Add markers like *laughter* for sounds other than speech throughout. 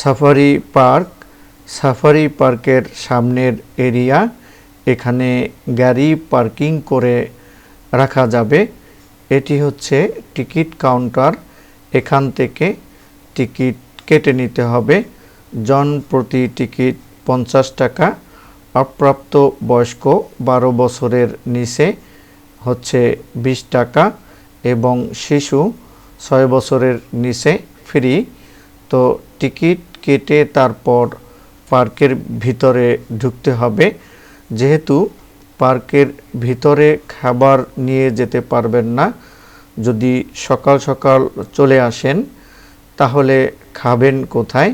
Safari park, safari পার্কের সামনের area, এখানে গাড়ি পার্কিং করে রাখা যাবে। এটি হচ্ছে টিকিট কাউন্টার। এখান থেকে টিকিট কেটে নিতে হবে। জন প্রতি টিকিট পঞ্চাশ টাকা। অপ্রাপ্ত বয়স্ক বারো বছরের নিচে হচ্ছে বিশ টাকা এবং শিশু ছয় বছরের নিচে ফ্রি। তো টিকিট কেটে তারপর পার্কের ভিতরে ঢুকতে হবে। যেহেতু পার্কের ভিতরে খাবার নিয়ে যেতে পারবেন না, যদি সকাল সকাল চলে আসেন, তাহলে খাবেন কোথায়?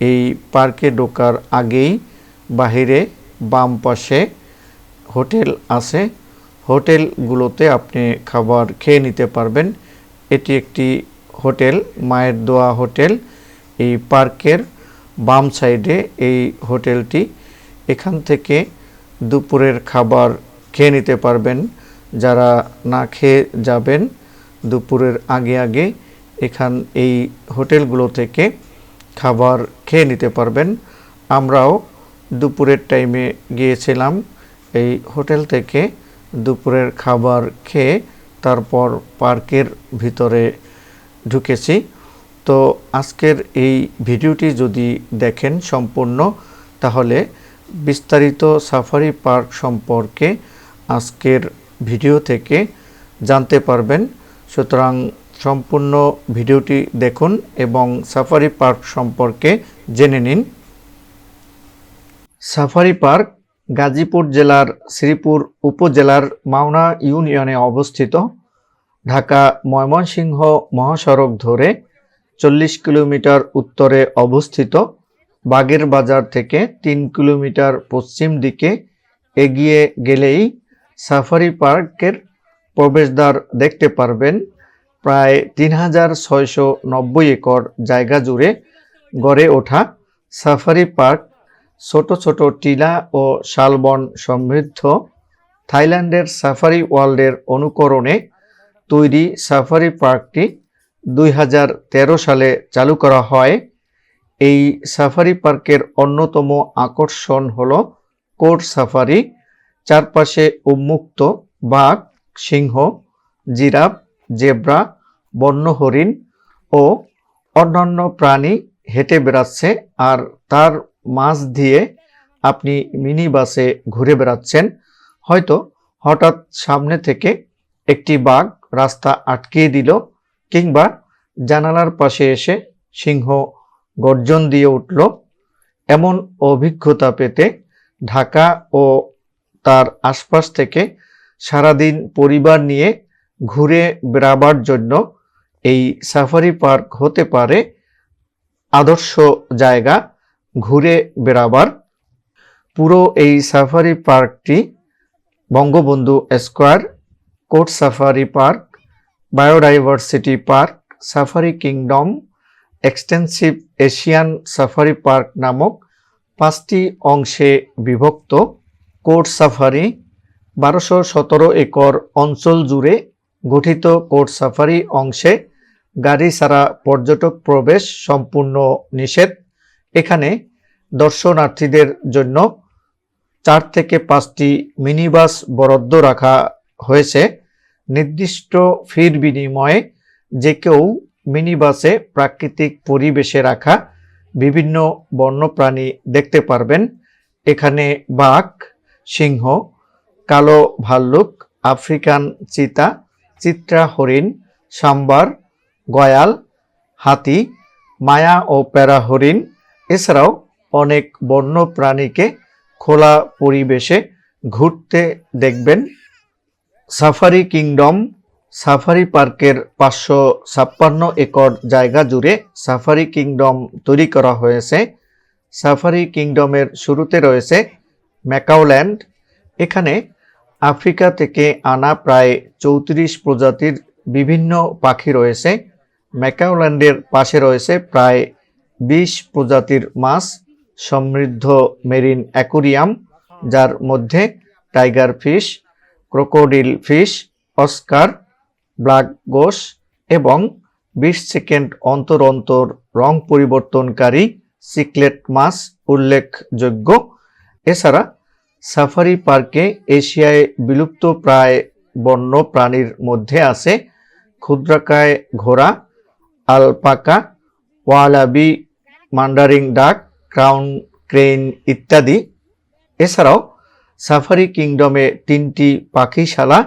এই পার্কে ঢোকার আগেই বাহিরে বাম পাশে হোটেল আছে। হোটেলগুলোতে আপনি খাবার খেয়ে নিতে পারবেন। এটি একটি হোটেল, মায়ের দোয়া হোটেল। এই পার্কের বাম সাইডে এই হোটেলটি। এখান থেকে দুপুরের খাবার খেয়ে নিতে পারবেন। যারা না খেয়ে যাবেন, দুপুরের আগে আগে এখান এই হোটেলগুলো থেকে খাবার খেয়ে নিতে পারবেন। আমরাও দুপুরের টাইমে গিয়েছিলাম এই হোটেল থেকে দুপুরের খাবার খেয়ে তারপর পার্কের ভিতরে ঢুকেছি। তো আজকের এই ভিডিওটি যদি দেখেন সম্পূর্ণ, তাহলে বিস্তারিত সাফারি পার্ক সম্পর্কে আজকের ভিডিও থেকে জানতে পারবেন। সুতরাং সম্পূর্ণ ভিডিওটি দেখুন এবং সাফারি পার্ক সম্পর্কে জেনে নিন। সাফারি পার্ক গাজীপুর জেলার শ্রীপুর উপজেলার মাওনা ইউনিয়নে অবস্থিত। ঢাকা ময়মনসিংহ মহাসড়ক ধরে চল্লিশ কিলোমিটার উত্তরে অবস্থিত। বাগের বাজার থেকে তিন কিলোমিটার পশ্চিম দিকে এগিয়ে গেলেই সাফারি পার্কের প্রবেশদ্বার দেখতে পারবেন। প্রায় তিন হাজার ছয়শো নব্বই একর জায়গা জুড়ে গড়ে ওঠা সাফারি পার্ক ছোট ছোট টিলা ও শালবন সমৃদ্ধ। থাইল্যান্ডের সাফারি ওয়ার্ল্ডের অনুকরণে তৈরি সাফারি পার্কটি দুই হাজার তেরো সালে চালু করা হয়। এই সাফারি পার্কের অন্যতম আকর্ষণ হল কোর্ট সাফারি। চারপাশে উন্মুক্ত বাঘ, সিংহ, জিরাফ, জেব্রা, বন্য হরিণ ও অন্যান্য প্রাণী হেঁটে বেড়াচ্ছে আর তার মাঝ দিয়ে আপনি মিনি বাসে ঘুরে বেড়াচ্ছেন। হয়তো হঠাৎ সামনে থেকে একটি বাঘ রাস্তা আটকিয়ে দিল কিংবা জানালার পাশে এসে সিংহ গর্জন দিয়ে উঠল। এমন অভিজ্ঞতা পেতে ঢাকা ও তার আশপাশ থেকে সারাদিন পরিবার নিয়ে ঘুরে বেড়াবার জন্য এই সাফারি পার্ক হতে পারে আদর্শ জায়গা ঘুরে বেড়াবার। পুরো এই সাফারি পার্কটি Bangabandhu square court safari park biodiversity park, safari kingdom, extensive Asian safari park নামক পাঁচটি অংশে বিভক্ত। কোর্ট সাফারি, বারোশো সতেরো একর অঞ্চল জুড়ে গঠিত কোর্ট সাফারি অংশে গাড়ি ছাড়া পর্যটক প্রবেশ সম্পূর্ণ নিষেধ। এখানে দর্শনার্থীদের জন্য চার থেকে পাঁচটি মিনিবাস বরাদ্দ রাখা হয়েছে। নির্দিষ্ট ফির বিনিময়ে যে কেউ মিনিবাসে প্রাকৃতিক পরিবেশে রাখা বিভিন্ন বন্যপ্রাণী দেখতে পারবেন। এখানে বাঘ, সিংহ, কালো ভাল্লুক, আফ্রিকান চিতা, চিত্রা হরিণ, সাম্বার, গয়াল, হাতি, মায়া ও প্যারা হরিণ এছাড়াও অনেক বন্য প্রাণীকে খোলা পরিবেশে ঘুরতে দেখবেন। সাফারি কিংডম, সাফারি পার্কের পাঁচশো ছাপ্পান্ন একর জায়গা জুড়ে সাফারি কিংডম তৈরি করা হয়েছে। সাফারি কিংডমের শুরুতে রয়েছে ম্যাকাওল্যান্ড। এখানে আফ্রিকা থেকে আনা প্রায় চৌত্রিশ প্রজাতির বিভিন্ন পাখি রয়েছে। ম্যাকাওল্যান্ডের পাশে রয়েছে প্রায় বিশ প্রজাতির মাছ, সমৃদ্ধ মেরিন অ্যাকুরিয়াম, যার মধ্যে tiger fish crocodile fish, Oscar, black গোস এবং বিশ সেকেন্ড অন্তর অন্তর রং পরিবর্তনকারী সিকলেট মাছ উল্লেখযোগ্য। এছাড়া সাফারি পার্কে এশিয়ায় বিলুপ্ত প্রায় বন্য প্রাণীর মধ্যে আছে ক্ষুদ্রাকায় ঘোড়া, আলপাকা, ওয়ালাবি, মান্ডারিং ডাক, ক্রাউন ক্রেন ইত্যাদি। এছাড়াও সাফারি কিংডমে তিনটি পাখিশালা,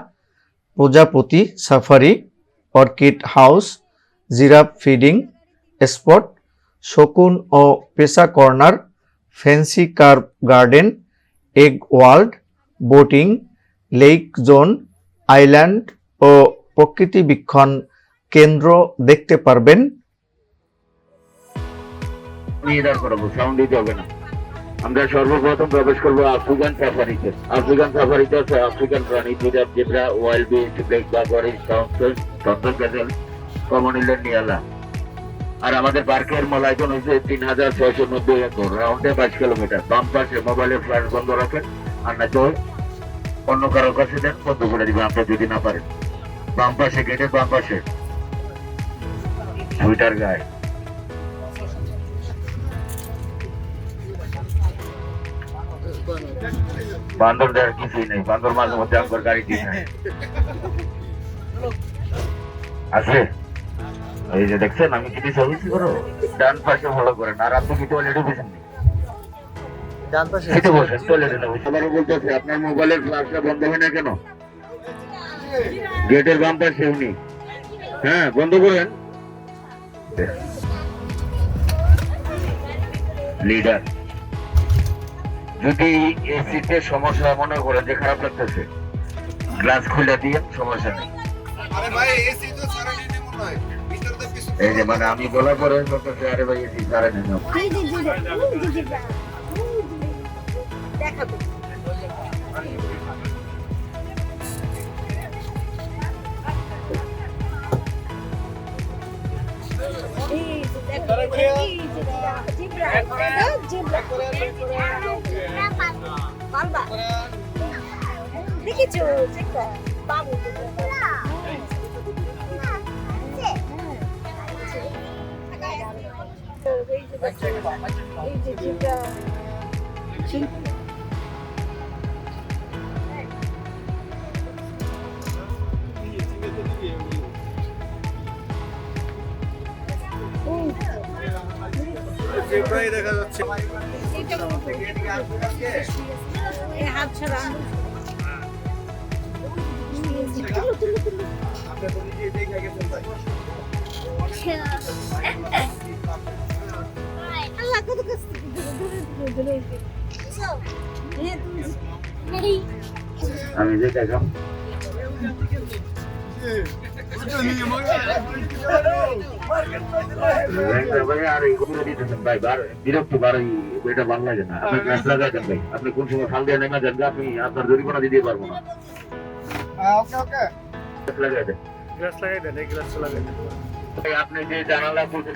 প্রজাপতি safari, orchid house, giraffe feeding, spot, শকুন ও পেসা corner, fancy car garden, egg world, boating lake zone, island ও প্রকৃতি বীক্ষণ কেন্দ্র দেখতে পারবেন। হবে না। আমরা সর্বপ্রথম প্রবেশ করব আফ্রিকান সাফারিতে। আফ্রিকান সাফারিতে আছে আফ্রিকান প্রাণী জিরাফ জেব্রা, ওয়াইল্ড বিস্ট ব্লেক টন্টন ক্যাসেল কমনিলের নিয়ালা। আর আমাদের পার্কের মলায়তন হচ্ছে তিন হাজার ছয়শো নব্বই একর, রাউন্ডে পাঁচ কিলোমিটার। বাম পাশে মোবাইলের ফ্ল্যাশ বন্ধ রাখেন, আর না তো অন্য কারও কাছে দেন, বন্ধ করে দিবেন আপনার যদি না পারেন। বাম পাশে গেটের বাম পাশে। সুইটার গায়ে। বান্দর দেওয়ার কিছুই নেই বান্দর মাঝে মধ্যে আমার গাড়ি ঠিক নাই। আছে? এই যে দেখছেন আমি কি সার্ভিস করো? ডান পাশে ভালো করেন আর আপনি কি টয়লেটে বসেন ডান পাশে খেতে বসেন টয়লেটে না বসে। আবারও বলতেছে আপনার মোবাইলের ফ্ল্যাশটা বন্ধ হয় না কেন? গেটের বাম পাশে উনি। হ্যাঁ বন্ধ করেন। লিডার যদি এসিতে সমস্যা মনে করে যে খারাপ লাগতেছে গ্লাস খুলে দিয়ে সমস্যা নেই আরে ভাই এসি তো সারা দিনে মনে হয় ভিতরে তো কিছু এই যে মানে আমি বলার পরে বলতেছে আরে ভাই এসি সারে নেই দেখাবো দেখেছ চেক কর বাবু এই যে জিব্রাই দেখা যাচ্ছে। হাত ছাড়া। আল্লাহ কত কষ্ট। আমি যে দেখাম ভাই ভাই বিরক্ত বার এই এটা ভালো লাগে না আপনি গ্লাস লাগাই দেন ভাই আপনি কোন সময় খাল দিয়ে নেমে যান আপনি আপনার জরিমানা দিতে পারব না ওকে ওকে গ্লাস লাগাই দেন গ্লাস লাগাই দেন জানালা খুলছেন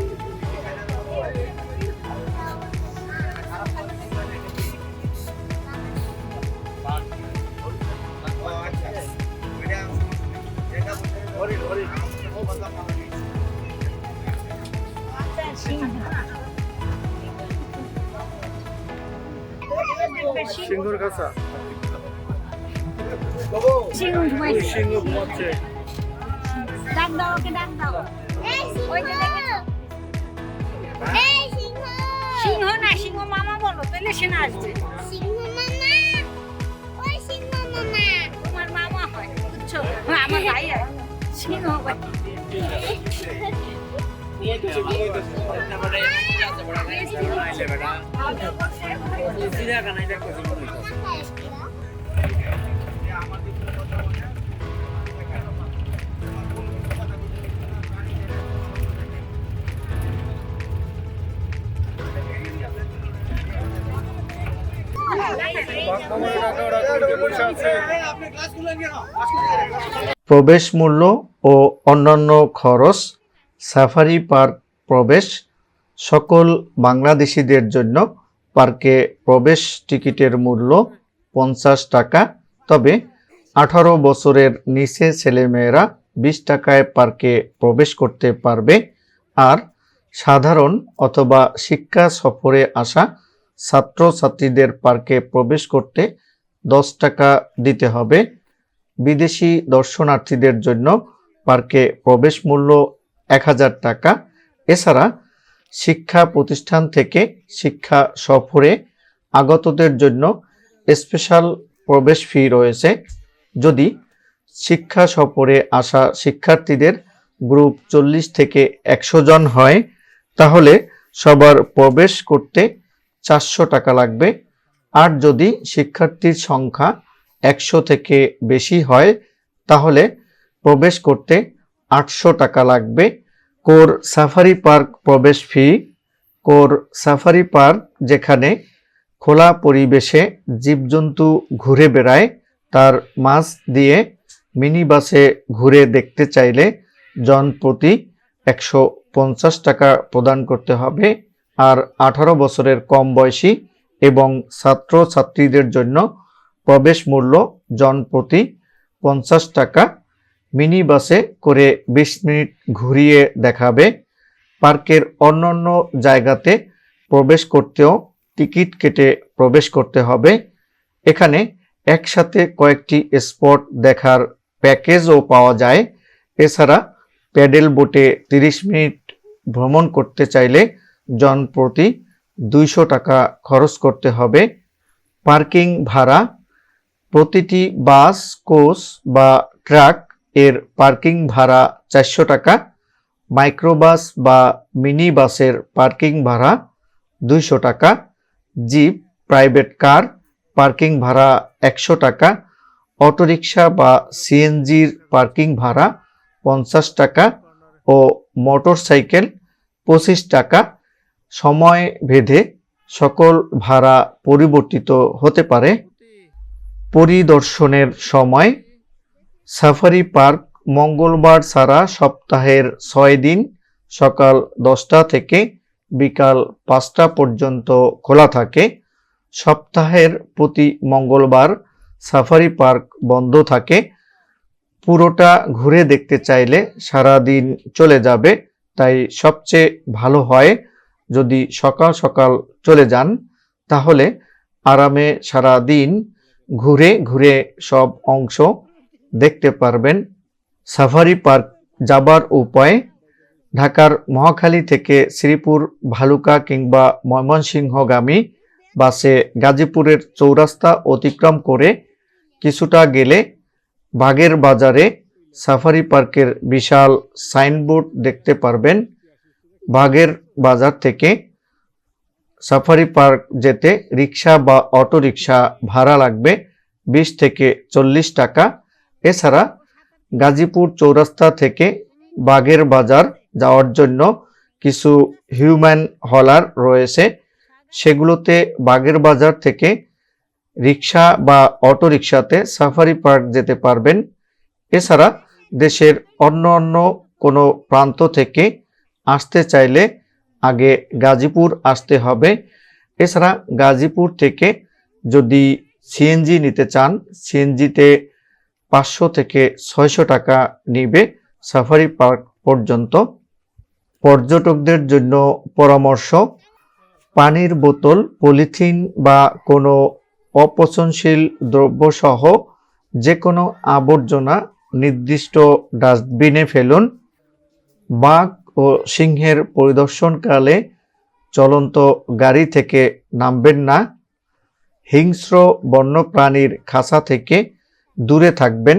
সিঙ্গুর কাছা। সিংহ ঘুমাচ্ছে। ডাক দাও ওকে ডাক দাও। ওই যে দেখেছ? সিংহ! না সিংহ মামা বলো তাহলে সে না আসবে। তোমার মামা হয় বুঝছ? আমার ভাই সিংহ *laughs* প্রবেশ মূল্য ও অন্যান্য খরচ সাফারি পার্ক প্রবেশ। সকল বাংলাদেশিদের জন্য পার্কে প্রবেশ টিকিটের মূল্য পঞ্চাশ টাকা। তবে আঠারো বছরের নিচে ছেলেমেয়েরা বিশ টাকায় পার্কে প্রবেশ করতে পারবে। আর সাধারণ অথবা শিক্ষা সফরে আসা ছাত্রছাত্রীদের পার্কে প্রবেশ করতে দশ টাকা দিতে হবে। বিদেশি দর্শনার্থীদের জন্য পার্কে প্রবেশ মূল্য এক হাজার টাকা। এছাড়া শিক্ষা প্রতিষ্ঠান থেকে শিক্ষা সফরে আগতদের জন্য স্পেশাল প্রবেশ ফি রয়েছে। যদি শিক্ষা সফরে আসা শিক্ষার্থীদের গ্রুপ চল্লিশ থেকে একশো জন হয়, তাহলে সবার প্রবেশ করতে চারশো টাকা লাগবে। আর যদি শিক্ষার্থীর সংখ্যা একশো থেকে বেশি হয়, তাহলে প্রবেশ করতে আটশো টাকা লাগবে। কোর সাফারি পার্ক প্রবেশ ফি, কোর সাফারি পার্ক যেখানে খোলা পরিবেশে জীবজন্তু ঘুরে বেড়ায়, তার মাছ দিয়ে মিনি বাসে ঘুরে দেখতে চাইলে জন প্রতি একশো পঞ্চাশ টাকা প্রদান করতে হবে। আর আঠারো বছরের কম বয়সী এবং ছাত্র ছাত্রীদের জন্য প্রবেশ মূল্য জন প্রতি পঞ্চাশ টাকা মিনি বাসে করে বিশ মিনিট ঘুরিয়ে দেখাবে। পার্কের অন্যান্য জায়গাতে প্রবেশ করতেও টিকিট কেটে প্রবেশ করতে হবে। এখানে একসাথে কয়েকটি স্পট দেখার প্যাকেজও পাওয়া যায়। এছাড়া প্যাডেল বোটে তিরিশ মিনিট ভ্রমণ করতে চাইলে জন প্রতি দুইশো টাকা খরচ করতে হবে। পার্কিং ভাড়া, প্রতিটি বাস, কোচ বা ট্রাক এর পার্কিং ভাড়া চারশো টাকা, মাইক্রোবাস বা মিনি বাসের পার্কিং ভাড়া দুইশো টাকা, জিপ, প্রাইভেট কার, পার্কিং ভাড়া একশো টাকা, অটোরিকশা বা সিএনজির পার্কিং ভাড়া পঞ্চাশ টাকা ও মোটরসাইকেল পঁচিশ টাকা। সময় ভেদে সকল ভাড়া পরিবর্তিত হতে পারে। পরিদর্শনের সময় সাফারি পার্ক মঙ্গলবার সারা সপ্তাহের ছয় দিন সকাল দশটা থেকে বিকাল পাঁচটা পর্যন্ত খোলা থাকে। সপ্তাহের প্রতি মঙ্গলবার সাফারি পার্ক বন্ধ থাকে। পুরোটা ঘুরে দেখতে চাইলে সারা দিন চলে যাবে, তাই সবচেয়ে ভালো হয় যদি সকাল সকাল চলে যান, তাহলে আরামে সারা দিন ঘুরে ঘুরে সব অংশ দেখতে পারবেন সাফারি পার্ক যাবার উপায়। ঢাকার মহাখালী থেকে শ্রীপুর, ভালুকা কিংবা ময়মনসিংহগামী বাসে গাজীপুরের চৌরাস্তা অতিক্রম করে কিছুটা গেলে বাগের বাজারে সাফারি পার্কের বিশাল সাইনবোর্ড দেখতে পারবেন। বাগের বাজার থেকে সাফারি পার্ক যেতে রিক্সা বা অটো ভাড়া লাগবে বিশ থেকে চল্লিশ টাকা। এছাড়া গাজীপুর চৌরাস্তা থেকে বাগের বাজার যাওয়ার জন্য কিছু হিউম্যান হলার রয়েছে। সেগুলোতে বাগের বাজার থেকে রিক্সা বা অটো রিক্সাতে সাফারি পার্ক যেতে পারবেন। এছাড়া দেশের অন্য অন্য কোনো প্রান্ত থেকে আসতে চাইলে আগে গাজীপুর আসতে হবে। এছাড়া গাজীপুর থেকে যদি সিএনজি নিতে চান, সিএনজিতে পাঁচশো থেকে ছয়শো টাকা নিবে সাফারি পার্ক পর্যন্ত। পর্যটকদের জন্য পরামর্শ, পানির বোতল, পলিথিন বা কোনো অপচনশীল দ্রব্যসহ যে কোনো আবর্জনা নির্দিষ্ট ডাস্টবিনে ফেলুন। বাঘ ও সিংহের পরিদর্শনকালে চলন্ত গাড়ি থেকে নামবেন না। হিংস্র বন্যপ্রাণীর খাঁচা থেকে দূরে থাকবেন।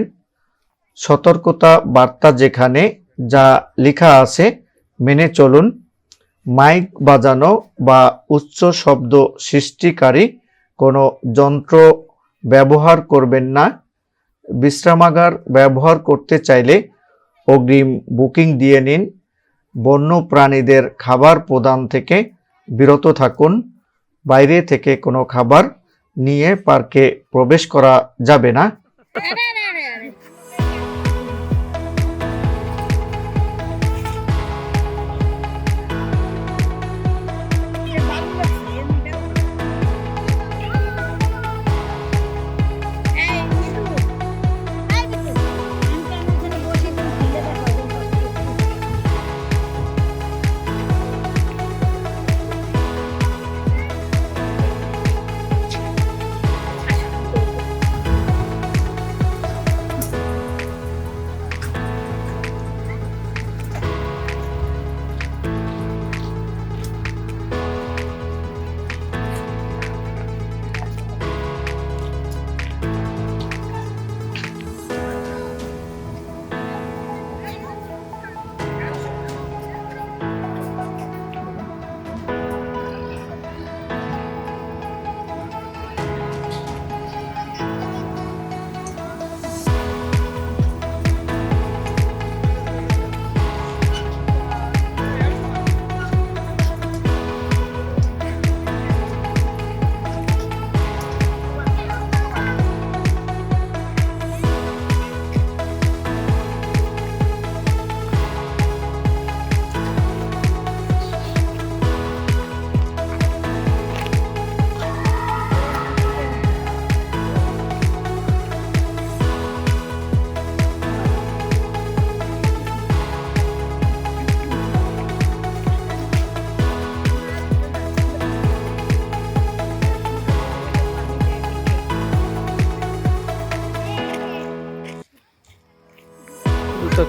সতর্কতা বার্তা যেখানে, যা লেখা আছে, মেনে চলুন। মাইক বাজানো বা উচ্চ শব্দ সৃষ্টিকারী কোনো যন্ত্র ব্যবহার করবেন না। বিশ্রামাগার ব্যবহার করতে চাইলে অগ্রিম বুকিং দিয়ে নিন। বন্য প্রাণীদের খাবার প্রদান থেকে বিরত থাকুন। বাইরে থেকে কোনো খাবার নিয়ে পার্কে প্রবেশ করা যাবে না। Bye. *laughs*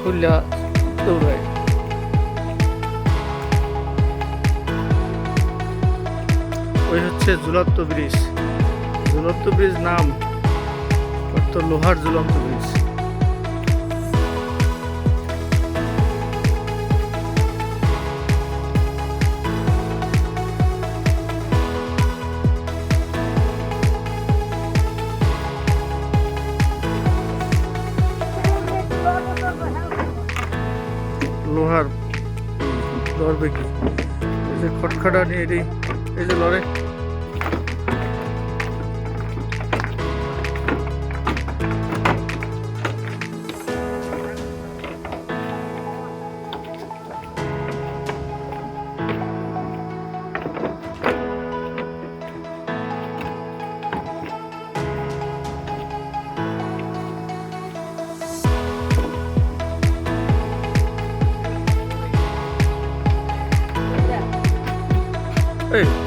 খুললা দৌড়ায়। ওই হচ্ছে ঝুলন্ত ব্রিজ। ঝুলন্ত ব্রিজ নাম অর্থ লোহার ঝুলন্ত bridge. Is it loaded? Hey.